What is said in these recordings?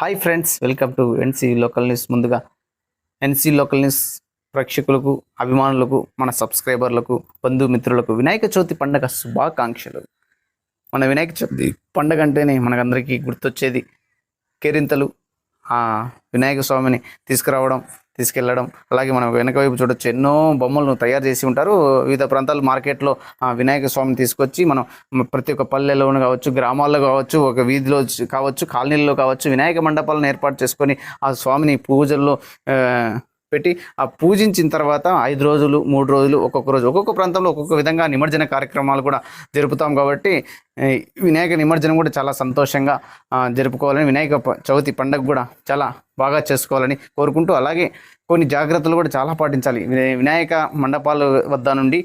Hi friends welcome to NC local news ముందుగా NC local news ప్రేక్షకులకు అభిమానులకు మన సబ్స్క్రైబర్లకు బంధుమిత్రులకు వినాయక చవితి పండగ శుభాకాంక్షలు. మన వినాయక చవితి పండగ అంటేనే మనకందరికీ గుర్తొచ్చేది కేరింతలు. ఆ వినాయక స్వామిని తీసుకురావడం తీసుకెళ్ళడం అలాగే మనం వెనక వైపు చూడొచ్చు ఎన్నో బొమ్మలను తయారు చేసి ఉంటారు. వివిధ ప్రాంతాలు మార్కెట్లో ఆ వినాయక స్వామిని తీసుకొచ్చి మనం ప్రతి ఒక్క పల్లెలోను కావచ్చు గ్రామాల్లో కావచ్చు ఒక వీధిలో కావచ్చు కాలనీల్లో కావచ్చు వినాయక మండపాలను ఏర్పాటు చేసుకొని ఆ స్వామిని పూజల్లో పెట్టి ఆ పూజించిన తర్వాత ఐదు రోజులు మూడు రోజులు ఒక్కొక్క రోజు ఒక్కొక్క ప్రాంతంలో ఒక్కొక్క విధంగా నిమజ్జన కార్యక్రమాలు కూడా జరుపుతాం కాబట్టి వినాయక నిమజ్జనం కూడా చాలా సంతోషంగా జరుపుకోవాలని వినాయక చవితి పండుగ కూడా చాలా బాగా చేసుకోవాలని కోరుకుంటూ అలాగే కొన్ని జాగ్రత్తలు కూడా చాలా పాటించాలి. వినాయక మండపాల వద్ద నుండి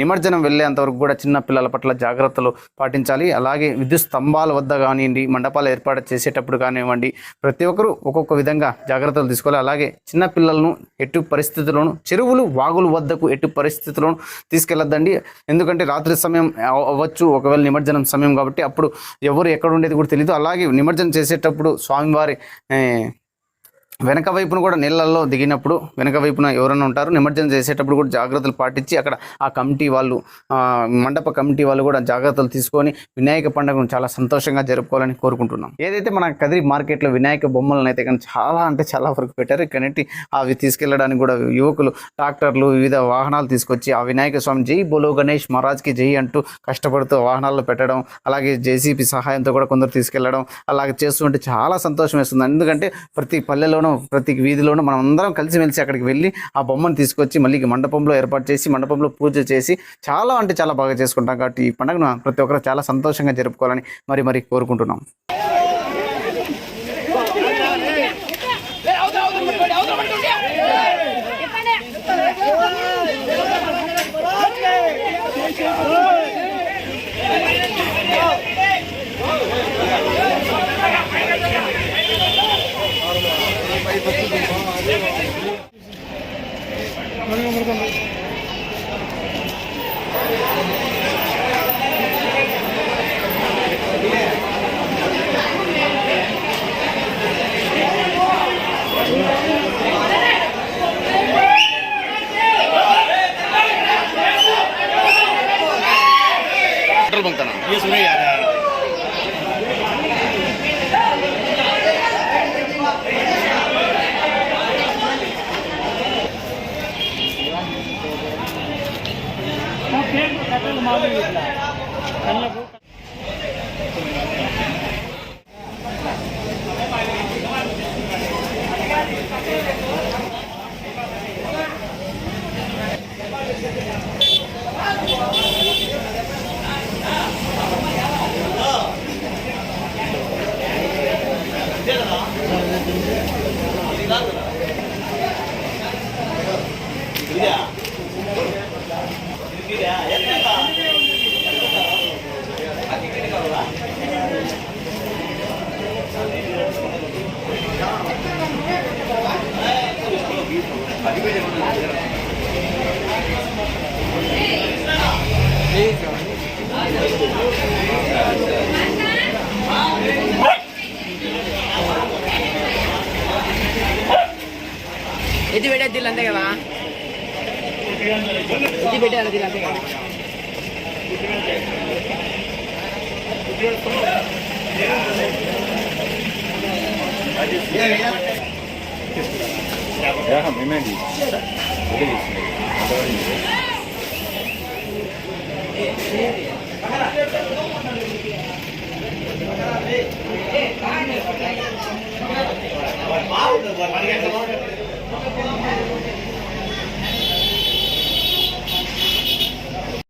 నిమజ్జనం వెళ్ళేంత వరకు కూడా చిన్న పిల్లల పట్ల జాగ్రత్తలు పాటించాలి. అలాగే విద్యుత్ స్తంభాల వద్ద కానివ్వండి మండపాలు ఏర్పాటు చేసేటప్పుడు కానివ్వండి ప్రతి ఒక్కరూ ఒక్కొక్క విధంగా జాగ్రత్తలు తీసుకోవాలి. అలాగే చిన్న పిల్లలను ఎటు పరిస్థితుల్లోనూ చెరువులు వాగుల వద్దకు ఎటు పరిస్థితుల్లోనూ తీసుకెళ్ళొద్దండి. ఎందుకంటే రాత్రి సమయం అవ్వచ్చు. ఒకవేళ నిమజ్జనం సమయం కాబట్టి అప్పుడు ఎవరు ఎక్కడ ఉండేది కూడా తెలియదు అలాగే నిమజ్జనం చేసేటప్పుడు స్వామివారి వెనక వైపున కూడా నీళ్ళల్లో దిగినప్పుడు వెనక వైపున ఎవరైనా ఉంటారు నిమజ్జనం చేసేటప్పుడు కూడా జాగ్రత్తలు పాటించి అక్కడ ఆ కమిటీ వాళ్ళు మండప కమిటీ వాళ్ళు కూడా జాగ్రత్తలు తీసుకొని వినాయక పండుగను చాలా సంతోషంగా జరుపుకోవాలని కోరుకుంటున్నాం. ఏదైతే మన కదిరి మార్కెట్లో వినాయక బొమ్మలను అయితే కానీ చాలా అంటే చాలా వరకు పెట్టారు. ఇక్కడంటే అవి తీసుకెళ్ళడానికి కూడా యువకులు ట్రాక్టర్లు వివిధ వాహనాలు తీసుకొచ్చి ఆ వినాయక స్వామి జై బోలో గణేష్ మహారాజ్కి జై అంటూ కష్టపడుతూ వాహనాల్లో పెట్టడం అలాగే జేసీపీ సహాయంతో కూడా కొందరు తీసుకెళ్ళడం అలాగే చేస్తుంటే చాలా సంతోషం వేస్తుంది. ఎందుకంటే ప్రతి పల్లెలోనూ ప్రతి వీధిలోనూ మనం అందరం కలిసిమెలిసి అక్కడికి వెళ్ళి ఆ బొమ్మను తీసుకొచ్చి మళ్ళీ మండపంలో ఏర్పాటు చేసి మండపంలో పూజ చేసి చాలా అంటే చాలా బాగా చేసుకుంటాం కాబట్టి ఈ పండుగను ప్రతి ఒక్కరు చాలా సంతోషంగా జరుపుకోవాలని మరి మరి కోరుకుంటున్నాం. பெட்ரோல் பங்க் தானா? கேட்டு கட்டணமாக நல்ல పెట్టే దిల్ అంతే కదా ఎత్తి పెట్టాలి దిల్ అంతే కదా మేమే తీసుకున్నాం